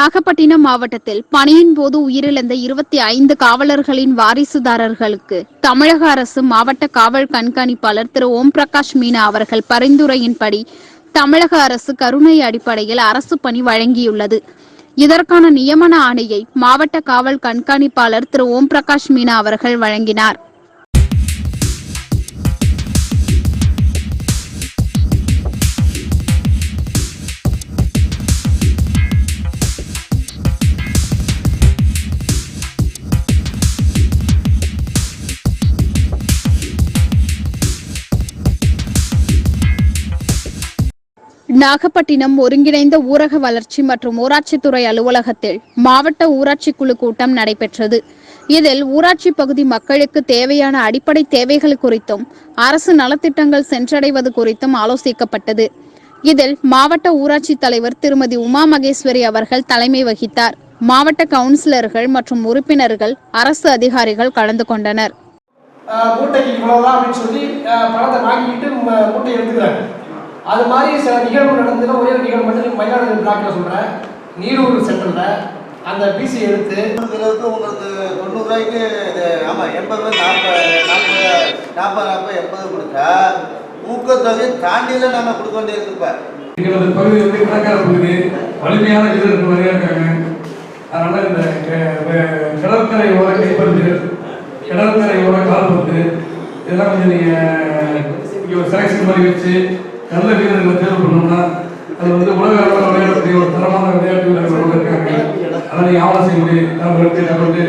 நாகப்பட்டினம் மாவட்டத்தில் பணியின் போது உயிரிழந்த இருபத்தி ஐந்து காவலர்களின் வாரிசுதாரர்களுக்கு தமிழக அரசு மாவட்ட காவல் கண்காணிப்பாளர் திரு. ஓம் பிரகாஷ் மீனா அவர்கள் பரிந்துரையின்படி தமிழக அரசு கருணை அடிப்படையில் அரசு பணி வழங்கியுள்ளது. இதற்கான நியமன ஆணையை மாவட்ட காவல் கண்காணிப்பாளர் திரு. ஓம் பிரகாஷ் மீனா அவர்கள் வழங்கினார். நாகப்பட்டினம் ஒருங்கிணைந்த ஊரக வளர்ச்சி மற்றும் ஊராட்சித்துறை அலுவலகத்தில் மாவட்ட ஊராட்சி குழு கூட்டம் நடைபெற்றது. இதில் ஊராட்சி பகுதி மக்களுக்கு தேவையான அடிப்படை தேவைகள் குறித்தும் அரசு நலத்திட்டங்கள் சென்றடைவது குறித்தும் ஆலோசிக்கப்பட்டது. இதில் மாவட்ட ஊராட்சி தலைவர் திருமதி உமா மகேஸ்வரி அவர்கள் தலைமை வகித்தார். மாவட்ட கவுன்சிலர்கள் மற்றும் உறுப்பினர்கள் அரசு அதிகாரிகள் கலந்து கொண்டனர். மூட்டைக்கு அப்படின்னு சொல்லி பணத்தை வாங்கிட்டு ம- எடுத்துக்கிறாங்க. அது மாதிரி சில நிகழ்வு நடந்ததுன்னா ஒரே ஒரு நிகழ்வு மட்டும் மயிலாடுதுறை பிளாக்ல சொல்கிறேன் நீரூர் சென்டரில் அந்த பிசி எடுத்து உங்களுக்கு உங்களுக்கு தொண்ணூறு ரூபாய்க்கு இது ஆமாம் எண்பது ரூபாய் நாற்பது நாற்பது நாற்பது நாற்பது எண்பது கொடுத்தா ஊக்கத்தொகை தாண்டியில் நாங்கள் கொடுக்க வேண்டியிருக்கு இப்போ எங்களது பகுதி வந்து கடற்கரை பகுதி. வலிமையான வீரர்கள் நிறைய இருக்காங்க. அதனால இந்த க- க- கடற்கரையோர கைப்பந்து கடற்கரையோர கால்பந்து இதெல்லாம் கொஞ்சம் நீங்க இங்க ஒரு செலக்ஷன் பண்ணி வச்சு நல்ல வீரர்களை தேர்வு பண்ணோம்னா அது வந்து உலக அளவில் விளையாடக்கூடிய ஒரு தரமான விளையாட்டு வீரர்கள் இருக்காங்க அதை நீங்க ஆவணம் செய்ய முடியும் நம்பருக்கு வந்து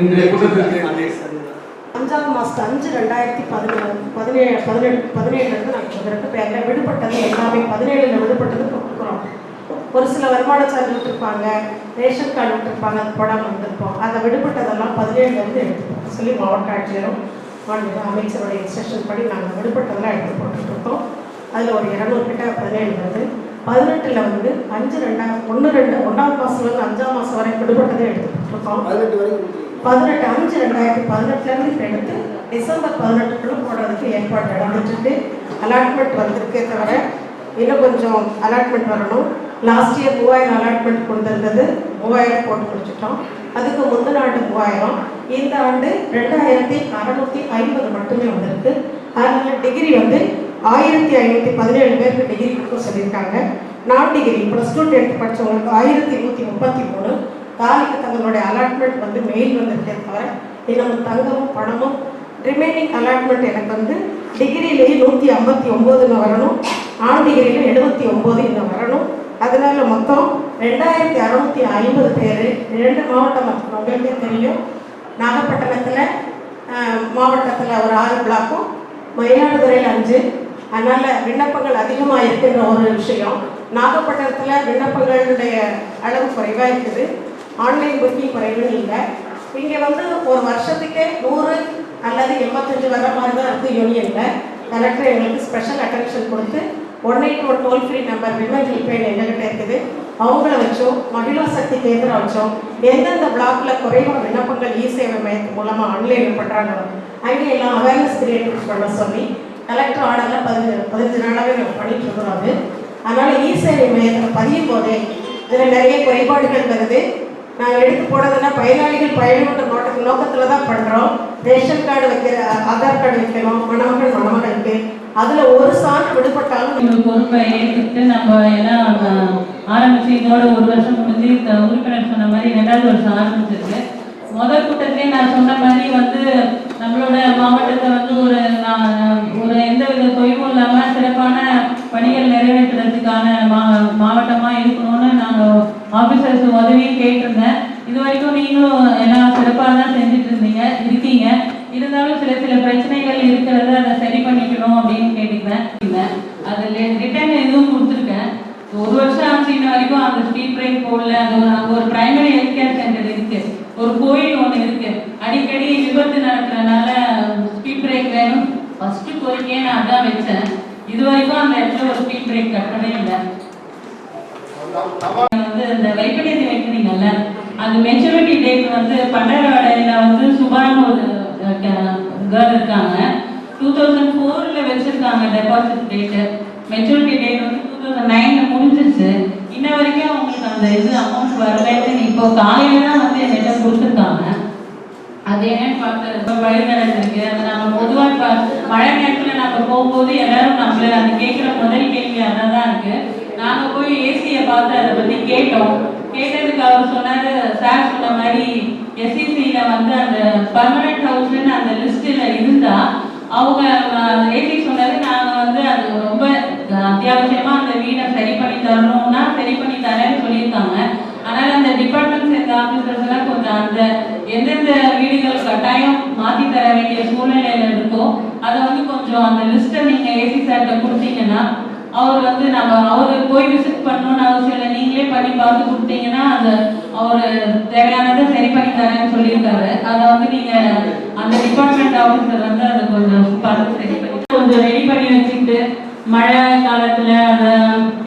இன்றைய கூட்டத்திற்கு அஞ்சாவது மாதத்து அஞ்சு ரெண்டாயிரத்தி பதினேழு பதினேழு பதினேழு பதினேழுலேருந்து நாங்கள் இதற்கு பேரில் விடுபட்டது எல்லாமே பதினேழில் விடுபட்டது கொடுக்குறோம் ஒரு சில வருமான சான்று விட்டுருப்பாங்க ரேஷன் கார்டு விட்டுருப்பாங்க அது போடாமல் வந்திருப்போம் அதை விடுபட்டதெல்லாம் பதினேழுலேருந்து எடுத்துப்போம். சொல்லி மாவட்ட ஆட்சியரும் மாண்புமிகு அமைச்சருடைய இன்ஸ்ட்ரக்ஷன் படி நாங்கள் விடுபட்டதெல்லாம் எடுத்து போட்டுட்ருக்கோம். அதில் ஒரு இரநூறு கிட்ட பதினேழு வருது. பதினெட்டில் வந்து அஞ்சு ரெண்டாயிரம் ஒன்று ரெண்டு ஒன்றாவது மாதத்துலேருந்து அஞ்சாம் மாதம் வரை விடுபட்டதை எடுத்து போட்டிருக்கோம் பதினெட்டு அஞ்சு ரெண்டாயிரத்தி பதினெட்டுலேருந்து இப்போ எடுத்து டிசம்பர் பதினெட்டுக்குள்ள போடுறதுக்கு ஏற்பாடு நடந்துட்டுருக்கு அலாட்மெண்ட் வந்திருக்கே தவிர இன்னும் கொஞ்சம் அலாட்மெண்ட் வரணும். லாஸ்ட் இயர் மூவாயிரம் அலாட்மெண்ட் கொடுத்துருந்தது. மூவாயிரம் போட்டு முடிச்சிட்டோம். அதுக்கு முந்தின ஆண்டு மூவாயிரம். இந்த ஆண்டு ரெண்டாயிரத்தி அறநூற்றி ஐம்பது மட்டுமே வந்திருக்கு. அதனால டிகிரி வந்து ஆயிரத்தி ஐநூற்றி பதினேழு பேருக்கு டிகிரி கொடுக்க சொல்லியிருக்காங்க. நான் டிகிரி ப்ளஸ் டூ டென்த் படித்தவங்களுக்கு ஆயிரத்தி நூற்றி முப்பத்தி மூணு. காலிக்கு தங்களுடைய அலாட்மெண்ட் வந்து மெயில் வந்திருக்கே தவிர இன்னும் தங்கமும் பணமும் ரிமைனிங் அலாட்மெண்ட் எனக்கு வந்து டிகிரிலேயே நூற்றி ஐம்பத்தி ஒம்போதுன்னு வரணும். ஆண் டிகிரியில் எழுபத்தி ஒம்பது இன்னும் வரணும். அதனால மொத்தம் ரெண்டாயிரத்தி அறுநூத்தி ஐம்பது பேர் ரெண்டு மாவட்டம் மற்றும் உங்களுக்கே தெரியும். நாகப்பட்டினத்தில் மாவட்டத்தில் ஒரு ஆறு பிளாக்கும் மயிலாடுதுறையில் அஞ்சு. அதனால் விண்ணப்பங்கள் அதிகமாக இருக்குன்ற ஒரு விஷயம். நாகப்பட்டினத்தில் விண்ணப்பங்களுடைய அளவு குறைவாக இருக்குது. ஆன்லைன் புக்கிங் குறைவுன்னு இல்லை. இங்கே வந்து ஒரு வருஷத்துக்கே நூறு அல்லது எண்பத்தஞ்சு வர மாதிரி தான் இருக்குது யூனியனில் கலெக்டர் எங்களுக்கு ஸ்பெஷல் அட்டென்ஷன் கொடுத்து one eight one toll free number women helpline எங்ககிட்ட இருக்குது. அவங்கள வச்சோம் மகிழா சக்தி கேந்திரம் வச்சோம் எந்தெந்த பிளாக்ல குறைவாக விண்ணப்பங்கள் இ சேவை மையத்து மூலமாக ஆன்லைனில் பண்ணுறாங்களோ அங்கே எல்லாம் அவேர்னஸ் கிரியேட் பண்ண சொல்லி கலெக்டர் ஆர்டரில் பதினஞ்சு பதினஞ்சு நாளாகவே நம்ம பண்ணிட்டு இருக்கிறோம் அது. அதனால் இ சேவை மையத்தில் பதியும் போதே இதில் நிறைய குறைபாடுகள் வருது. நாங்கள் எடுத்து போடுறதுன்னா பயனாளிகள் பயனுள்ள நோட்ட நோக்கத்தில் தான் பண்ணுறோம் ரேஷன் கார்டு வைக்கிற ஆதார் கார்டு வைக்கணும் மணமகள் மணமகளுக்கு அதில் ஒரு சான்று விடுபட்டாலும் பொறுப்பை ஏற்றுக்கிட்டு நம்ம எல்லாம் ஆரம்பிச்சு இதோட ஒரு வருஷம் முடிஞ்சு இந்த உறுப்பினர் சொன்ன மாதிரி ரெண்டாவது வருஷம் ஆரம்பிச்சிருக்கு. முதல் கூட்டத்திலே நான் சொன்ன மாதிரி வந்து நம்மளோட மாவட்டத்தை வந்து ஒரு நான் ஒரு எந்த வித தொய்வும் இல்லாமல் சிறப்பான பணிகள் நிறைவேற்றுறதுக்கான மா மாவட்டமாக இருக்கணும்னு நாங்கள் ஆஃபீஸர்ஸ் உதவியும் கேட்டிருந்தேன். இது வரைக்கும் நீங்களும் எல்லாம் சிறப்பாக தான் செஞ்சுட்டு இருந்தீங்க இருக்கீங்க. இருந்தாலும் சில சில பிரச்சனைகள் இருக்கிறத அதை சரி பண்ணிக்கணும் அப்படின்னு கேட்டுக்கிறேன் அதில் ரிட்டர்ன் எதுவும் கொடுத்துருக்கேன். ஒரு வருஷம் ஆச்சு இன்ன வரைக்கும் அந்த ஸ்ட்ரீட் பிரேக் போடல. அது ஒரு அங்கே ஒரு பிரைமரி ஹெல்த் கேர் சென்டர் இருக்கு. ஒரு கோயில் ஒன்று இருக்கு. அடிக்கடி விபத்து நடக்கிறனால ஸ்பீட் பிரேக் வேணும். ஃபர்ஸ்ட் கோரிக்கையே நான் அதான் வச்சேன். இது வரைக்கும் அந்த இடத்துல ஒரு ஸ்பீட் பிரேக் கட்டவே இல்லை. வந்து இந்த வைப்படியத்தை வைக்கிறீங்கல்ல அது மெச்சூரிட்டி டேட் வந்து பண்டரவடையில வந்து சுபான்னு ஒரு கேர்ள் இருக்காங்க. டூ தௌசண்ட் ஃபோரில் வச்சுருக்காங்க டெபாசிட் டேட்டு மெச்சூரிட்டி டேட் வந்து டூ தௌசண்ட் நைனில் முடிஞ்சிச்சு இன்ன வரைக்கும் அவங்களுக்கு அந்த இது அமௌண்ட் வரலன்னு இப்போ காலையில தான் வந்து என்கிட்ட கொடுத்துருக்காங்க. அது என்னன்னு பார்த்து வழிநடத்திருக்கு அது நம்ம பொதுவாக இப்போ மழை நேரத்தில் நம்ம போகும்போது எல்லாரும் நம்மள அது கேட்குற முதல் கேள்வி அதான் தான் இருக்குது நாங்கள் போய் ஏசியை பார்த்து அதை பற்றி கேட்டோம். கேட்டதுக்கு அவர் சொன்னாரு சார் சொன்ன மாதிரி எஸ்சிசியில் வந்து அந்த பர்மனெண்ட் ஹவுஸ்ன்னு அந்த லிஸ்ட்டில் இருந்தா அவங்க ஏசி சொன்னது நாங்கள் வந்து அது ரொம்ப அத்தியாவசியமா அந்த வீடை சரி பண்ணி தரணும்னா சரி பண்ணி தரேன்னு சொல்லியிருக்காங்க. ஆனால் அந்த டிபார்ட்மெண்ட் சேர்ந்த ஆஃபீஸர்ஸ் எல்லாம் கொஞ்சம் அந்த எந்தெந்த வீடுகள் கட்டாயம் மாத்தி தர வேண்டிய சூழ்நிலையில இருக்கோ அதை வந்து கொஞ்சம் அந்த லிஸ்ட்டை நீங்க ஏசி சார்கிட்ட கொடுத்தீங்கன்னா அவர் வந்து நம்ம அவரு போய் விசிட் பண்ணணும்னு அவசியம் இல்லை. நீங்களே பண்ணி பார்த்து கொடுத்தீங்கன்னா அந்த அவர் தேவையானதை சரி பண்ணி தரேன்னு சொல்லியிருக்காரு. அதை வந்து நீங்க அந்த டிபார்ட்மெண்ட் ஆஃபீஸர் வந்து அதை கொஞ்சம் பார்த்து சரி பண்ணி கொஞ்சம் ரெடி பண்ணி வச்சுக்கிட்டு மழை காலத்துல அந்த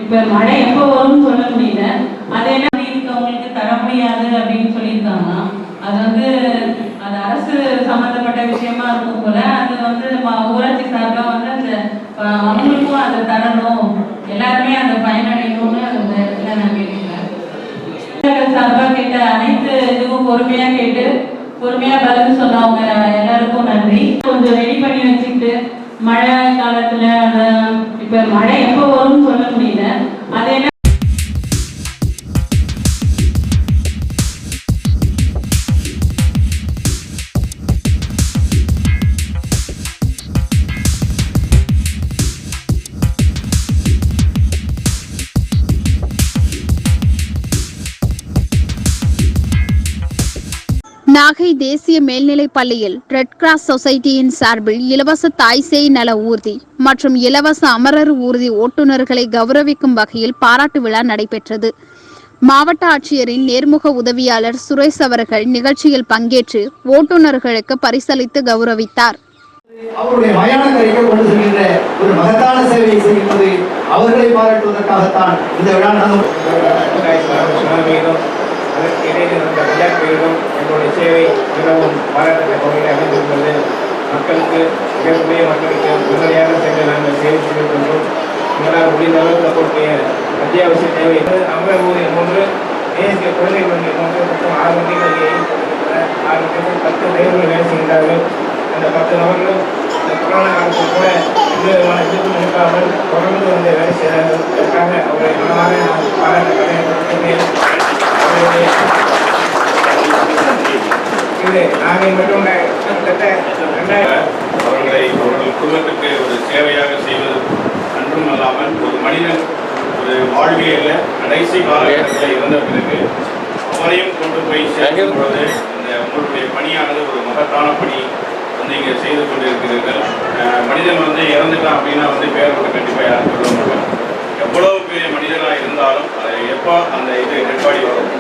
இப்ப மழை எப்போ வரும்னு சொல்ல முடியல. அதெல்லாம் இருக்கவங்களுக்கு தர முடியாது அப்படின்னு சொல்லியிருக்காங்க. அது வந்து அது அரசு சம்மந்தப்பட்ட விஷயமா இருக்கும் போல. அது வந்து ம- ஊராட்சி சார்பா வந்து அந்த அஹ், அவங்களுக்கும் அதை தரணும் எல்லாருமே அந்த பயனடையணும்னு அந்த இடத்துல நான் கேட்டுக்கிறேன் சார்பா கேட்ட அனைத்து இதுவும் பொறுமையா கேட்டு பொறுமையா பதில் சொன்னவங்க எல்லாருக்கும் நன்றி. கொஞ்சம் ரெடி பண்ணி வச்சுக்கிட்டு மழை காலத்துல அந்த இப்ப மழை எப்போ வரும்னு சொல்ல முடியல. அதெல்லாம் நாகை தேசிய மேல்நிலைப் பள்ளியில் ரெட் கிராஸ் சொசைட்டியின் சார்பில் இலவச தாய்சேய் நல ஊர்தி மற்றும் இலவச அமரர் ஊர்தி ஓட்டுநர்களை கௌரவிக்கும் வகையில் பாராட்டு விழா நடைபெற்றது. மாவட்ட ஆட்சியரின் நேர்முக உதவியாளர் சுரேஷ் அவர்கள் நிகழ்ச்சியில் பங்கேற்று ஓட்டுநர்களுக்கு பரிசளித்து கௌரவித்தார். அவருடைய மயான கரைக்கு கொண்டு செல்கின்ற ஒரு மகத்தான சேவையை செய்கின்றது. அவர்களை பாராட்டுவதற்காகத்தான் இந்த விழா நடந்து மீதும் எங்களுடைய சேவை மிகவும் பாராட்டத்தக்க வகையில் அமைந்திருக்கிறது. மக்களுக்கு மிகப்பெரிய மக்களுக்கு உடனடியாக சென்று நாங்கள் சேவை செய்திருக்கின்றோம் எங்களால் முடிந்த அளவுக்கு அவருடைய அத்தியாவசிய தேவை. அமர ஊதியம் போன்று தேசிய குழந்தை வங்கி போன்று மொத்தம் ஆறு வங்கிகள் ஆறு வங்கிகள் பத்து நேர்கள் வேலை செய்கிறார்கள் அந்த பத்து நபர்களும் இந்த கொரோனா காலத்தில் கூட எந்த விதமான எதிர்ப்பு எடுக்காமல் தொடர்ந்து வந்து வேலை செய்கிறார்கள் அதற்காக அவரை மனமாக நான் பாராட்ட கடமைப்பட்டிருக்கிறேன் அவருடைய இது நாங்கள் மட்டும் அவர்களை அவர்கள் குடும்பத்துக்கு ஒரு சேவையாக செய்வது அன்றும் அல்லாமல் ஒரு மனிதன் ஒரு வாழ்வியலில் கடைசி காலகட்டத்தில் இருந்த பிறகு அவரையும் கொண்டு போய் சேர்க்கும் பொழுது இந்த உங்களுடைய பணியானது ஒரு மகத்தான பணி வந்து இங்கே செய்து கொண்டிருக்கிறீர்கள். மனிதன் வந்து இறந்துட்டான் அப்படின்னா வந்து பேர் விட்டு கண்டிப்பாக யாரும் சொல்ல மாட்டாங்க. எவ்வளவு பெரிய மனிதனாக இருந்தாலும் அது எப்போ அந்த இது ரெக்கார்டி வரும்?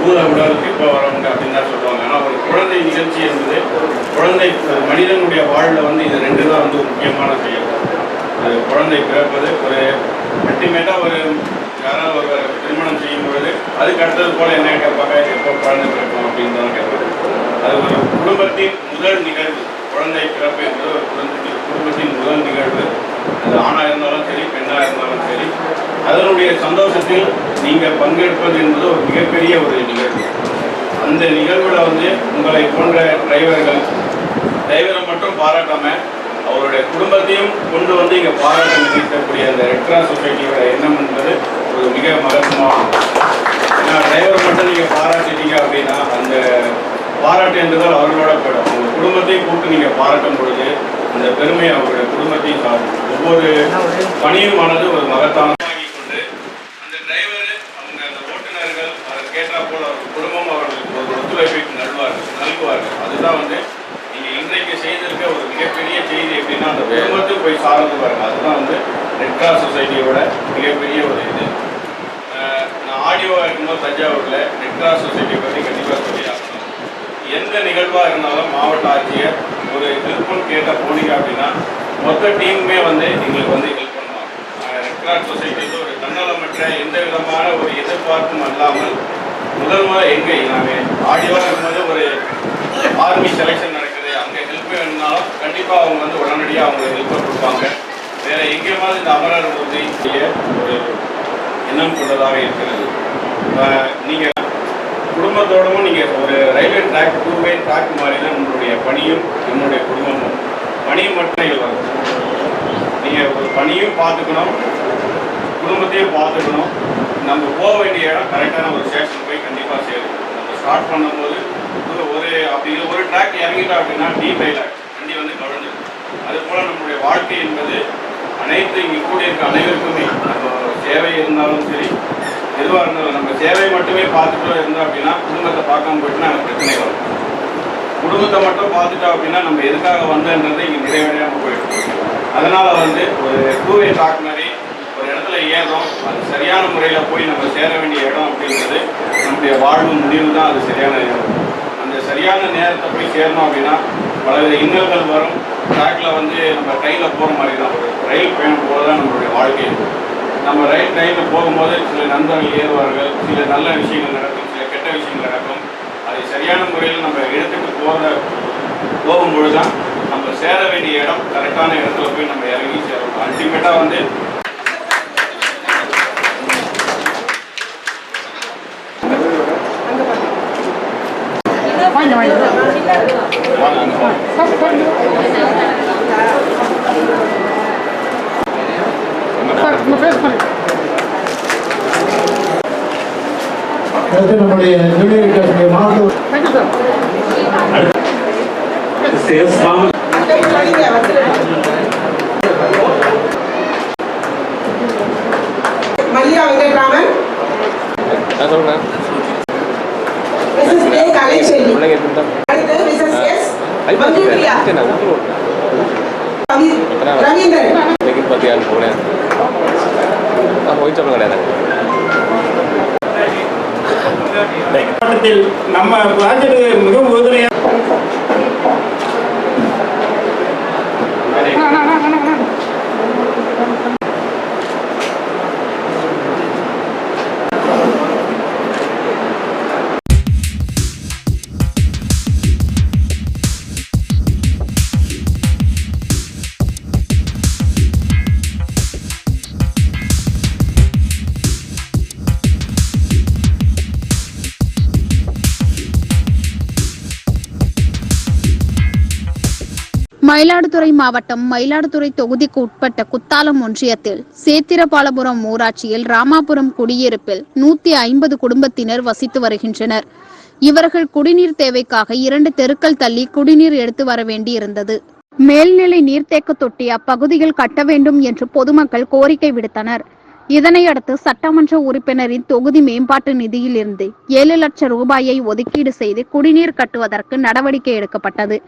பூத உடலுக்கு இப்போ வரும் அப்படின்னு தான் சொல்லுவாங்க. ஆனால் ஒரு குழந்தை நிகழ்ச்சி என்பது குழந்தை ஒரு மனிதனுடைய வாழ்வில் வந்து இது ரெண்டு தான் வந்து முக்கியமான செயல். அது குழந்தை பிறப்பது ஒரு அல்டிமேட்டாக ஒரு யாராவது ஒரு திருமணம் செய்யும் பொழுது அதுக்கு அடுத்தது போல் என்ன கேட்பாங்க? எப்போ குழந்தை பிறக்கும் அப்படின்னு தான் கேட்பாங்க. அது ஒரு குடும்பத்தின் முதல் நிகழ்வு. குழந்தை பிறப்பு என்பது ஒரு குடும்பத்தின் குடும்பத்தின் முதல் நிகழ்வு. அது ஆணாக இருந்தாலும் சரி பெண்ணாக இருந்தாலும் சரி அதனுடைய சந்தோஷத்தில் நீங்கள் பங்கேற்பது என்பது ஒரு மிகப்பெரிய ஒரு நிகழ்வு. அந்த நிகழ்வில் வந்து உங்களை போன்ற டிரைவர்கள் டிரைவரை மட்டும் பாராட்டாம அவருடைய குடும்பத்தையும் கொண்டு வந்து இங்கே பாராட்ட நினைக்கக்கூடிய அந்த ரெட்ரா சொசைட்டியோட எண்ணம் என்பது ஒரு மிக மகத்துவமாகும் ஏன்னா டிரைவர் மட்டும் நீங்கள் பாராட்டிட்டீங்க அப்படின்னா அந்த பாராட்டு என்றதால் அவர்களோட போயிடும். உங்கள் குடும்பத்தையும் கூப்பிட்டு நீங்கள் பாராட்டும் பொழுது அந்த பெருமை அவருடைய குடும்பத்தையும் சாரும். ஒவ்வொரு பணியுமானது ஒரு மகத்தான கொண்டு அந்த டிரைவர் அவங்க அந்த ஓட்டுநர்கள் கேட்டால் போல் அவர்கள் குடும்பம் அவர்களுக்கு ஒரு ஒத்துழைப்பை நல்வார்கள் நல்குவார்கள். அதுதான் வந்து நீங்கள் இன்றைக்கு செய்திருக்க ஒரு மிகப்பெரிய செய்தி எப்படின்னா அந்த குடும்பத்துக்கு போய் சார்ந்து பாருங்கள் அதுதான் வந்து ரெட் கிராஸ் சொசைட்டியோட மிகப்பெரிய ஒரு இது. நான் ஆடியோவாக இருக்கும்போது தஞ்சாவூரில் ரெட் கிராஸ் சொசைட்டியை பற்றி கண்டிப்பாக சொல்லி ஆகணும். எந்த நிகழ்வாக இருந்தாலும் மாவட்ட ஆட்சியர் ஒரு ஹெல்ப்னு கேட்ட போனீங்க அப்படின்னா மொத்த டீமுமே வந்து எங்களுக்கு வந்து ஹெல்ப் பண்ணுவாங்க. ரெட் கிராஸ் ஒரு தன்னலமற்ற எந்த விதமான ஒரு எதிர்பார்ப்பும் அல்லாமல் முதல் முறை எங்கே நாங்கள் ஆடியோவில் இருக்கும்போது ஒரு ஆர்மி செலெக்ஷன் நடக்குது. அங்கே ஹெல்ப் வேணும்னாலும் கண்டிப்பாக அவங்க வந்து உடனடியாக அவங்க ஹெல்ப்பை கொடுப்பாங்க. வேறு எங்கேயாவது இந்த அமரர் உறுதி ஒரு எண்ணம் கொண்டதாக இருக்கிறது. நீங்கள் குடும்பத்தோடவும் நீங்கள் ஒரு railway track two way track மாதிரி தான் உங்களுடைய பணியும் என்னுடைய குடும்பமும். பணியும் மட்டும் இல்லை. வரும் நீங்கள் ஒரு பணியும் பார்த்துக்கணும் குடும்பத்தையும் பார்த்துக்கணும். நம்ம போக வேண்டிய இடம் கரெக்டான ஒரு ஸ்டேஷன் போய் கண்டிப்பாக சேரும். நம்ம ஸ்டார்ட் பண்ணும்போது ஒரு ஒரு அப்படி ஒரு ட்ராக் இறங்கிட்டோம் அப்படின்னா டீ டைலாக் வண்டி வந்து கவிழ்ந்துடும் அதுபோல் நம்மளுடைய வாழ்க்கை என்பது அனைத்து இங்கே கூடியிருக்க அனைவருக்குமே நம்ம சேவை இருந்தாலும் சரி எதுவாக இருந்தாலும் நம்ம சேவை மட்டுமே பார்த்துட்டு இருந்தோம் அப்படின்னா குடும்பத்தை பார்க்காம போயிட்டுனா எனக்கு பிரச்சனை வரும். குடும்பத்தை மட்டும் பார்த்துட்டோம் அப்படின்னா நம்ம எதுக்காக வந்தோன்றது இங்கே நிறைவேறாமல் போயிடும் அதனால் வந்து ஒரு டூவே டாக் மாதிரி ஒரு இடத்துல ஏதோ அது சரியான முறையில் போய் நம்ம சேர வேண்டிய இடம் அப்படிங்கிறது நம்முடைய வாழ்வு முடிவு தான். அது சரியான நேரம். அந்த சரியான நேரத்தை போய் சேரணும் அப்படின்னா பலவித இன்னல்கள் வரும். ட்ராக்ல வந்து நம்ம ட்ரெயினில் போகிற மாதிரி தான். ஒரு ரயில் பயணம் போல தான் நம்மளுடைய வாழ்க்கை. இருக்கும். நம்ம ரயில் ட்ரெயினில் போகும்போது சில நண்பர்கள் ஏறுவார்கள். சில நல்ல விஷயங்கள் நடக்கும் சில கெட்ட விஷயங்கள் நடக்கும். அதை சரியான முறையில் நம்ம இடத்துக்கு போகிற போகும்பொழுது தான் நம்ம சேர வேண்டிய இடம் கரெக்டான இடத்துல போய் நம்ம இறங்கி சேரணும். அல்டிமேட்டாக வந்து வாங்க அங்க அடுத்து நம்முடைய ஜூனியர் கட்சியுடைய மாணவர் மல்லிகா வெங்கட்ராமன். மிஸ்ஸஸ் கே கலைச்செல்வி அடுத்து நம்ம ப்ராஜெக்ட் மிகவும் உறுதுணையாக மயிலாடுதுறை மாவட்டம் மயிலாடுதுறை தொகுதிக்கு உட்பட்ட குத்தாலம் ஒன்றியத்தில் சேத்திரபாலபுரம் ஊராட்சியில் ராமாபுரம் குடியிருப்பில் நூத்தி ஐம்பது குடும்பத்தினர் வசித்து வருகின்றனர். இவர்கள் குடிநீர் தேவைக்காக இரண்டு தெருக்கள் தள்ளி குடிநீர் எடுத்து வர வேண்டியிருந்தது. மேல்நிலை நீர்த்தேக்க தொட்டி அப்பகுதியில் கட்ட வேண்டும் என்று பொதுமக்கள் கோரிக்கை விடுத்தனர். இதனையடுத்து சட்டமன்ற உறுப்பினரின் தொகுதி மேம்பாட்டு நிதியிலிருந்து ஏழு லட்சம் ரூபாயை ஒதுக்கீடு செய்து குடிநீர் கட்டுவதற்கு நடவடிக்கை எடுக்கப்பட்டது.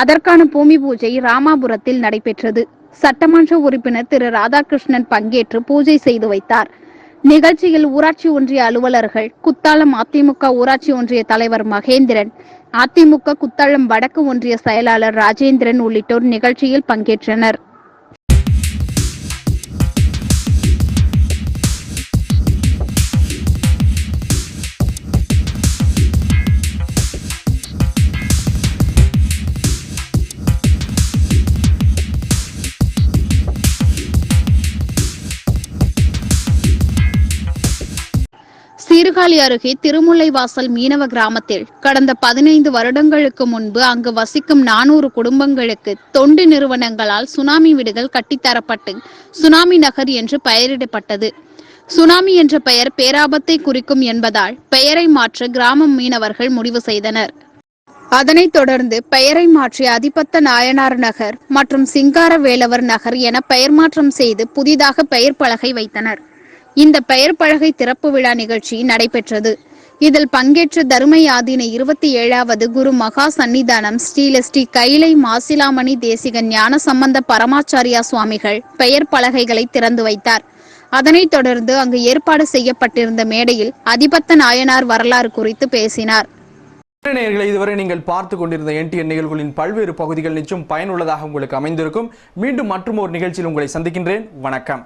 அதற்கான பூமி பூஜை ராமாபுரத்தில் நடைபெற்றது. சட்டமன்ற உறுப்பினர் திரு ராதாகிருஷ்ணன் பங்கேற்று பூஜை செய்து வைத்தார். நிகழ்ச்சியில் ஊராட்சி ஒன்றிய அலுவலர்கள் குத்தாலம் அதிமுக ஊராட்சி ஒன்றிய தலைவர் மகேந்திரன் அதிமுக குத்தாலம் வடக்கு ஒன்றிய செயலாளர் ராஜேந்திரன் உள்ளிட்டோர் நிகழ்ச்சியில் பங்கேற்றனர். சீர்காழி அருகே திருமுல்லைவாசல் மீனவ கிராமத்தில் கடந்த பதினைந்து வருடங்களுக்கு முன்பு அங்கு வசிக்கும் நானூறு குடும்பங்களுக்கு தொண்டு நிறுவனங்களால் சுனாமி வீடுகள் கட்டித்தரப்பட்டு சுனாமி நகர் என்று பெயரிடப்பட்டது. சுனாமி என்ற பெயர் பேராபத்தை குறிக்கும் என்பதால் பெயரை மாற்ற கிராம மீனவர்கள் முடிவு செய்தனர். அதனைத் தொடர்ந்து பெயரை மாற்றி அதிபத்த நாயனார் நகர் மற்றும் சிங்கார வேலவர் நகர் என பெயர் மாற்றம் செய்து புதிதாக பெயர் பலகை வைத்தனர். இந்த பெயர் பலகை திறப்பு விழா நிகழ்ச்சி நடைபெற்றது. இதில் பங்கேற்ற தருமை ஆதீன இருபத்தி ஏழாவது குரு மகா சன்னிதானம் ஸ்ரீலஸ்ரீ கைலை மாசிலாமணி தேசிக ஞான சம்பந்த பரமாச்சாரியா சுவாமிகள் பெயர் பலகைகளை திறந்து வைத்தார். அதனைத் தொடர்ந்து அங்கு ஏற்பாடு செய்யப்பட்டிருந்த மேடையில் அதிபத்த நாயனார் வரலாறு குறித்து பேசினார். நேயர்களை இதுவரை நீங்கள் பார்த்து கொண்டிருந்த என்டிஎன் நிகழ்வுகளின் பல்வேறு பகுதிகள் நிச்சயம் பயனுள்ளதாக உங்களுக்கு அமைந்திருக்கும். மீண்டும் மற்றும் ஒரு நிகழ்ச்சியில் உங்களை சந்திக்கின்றேன். வணக்கம்.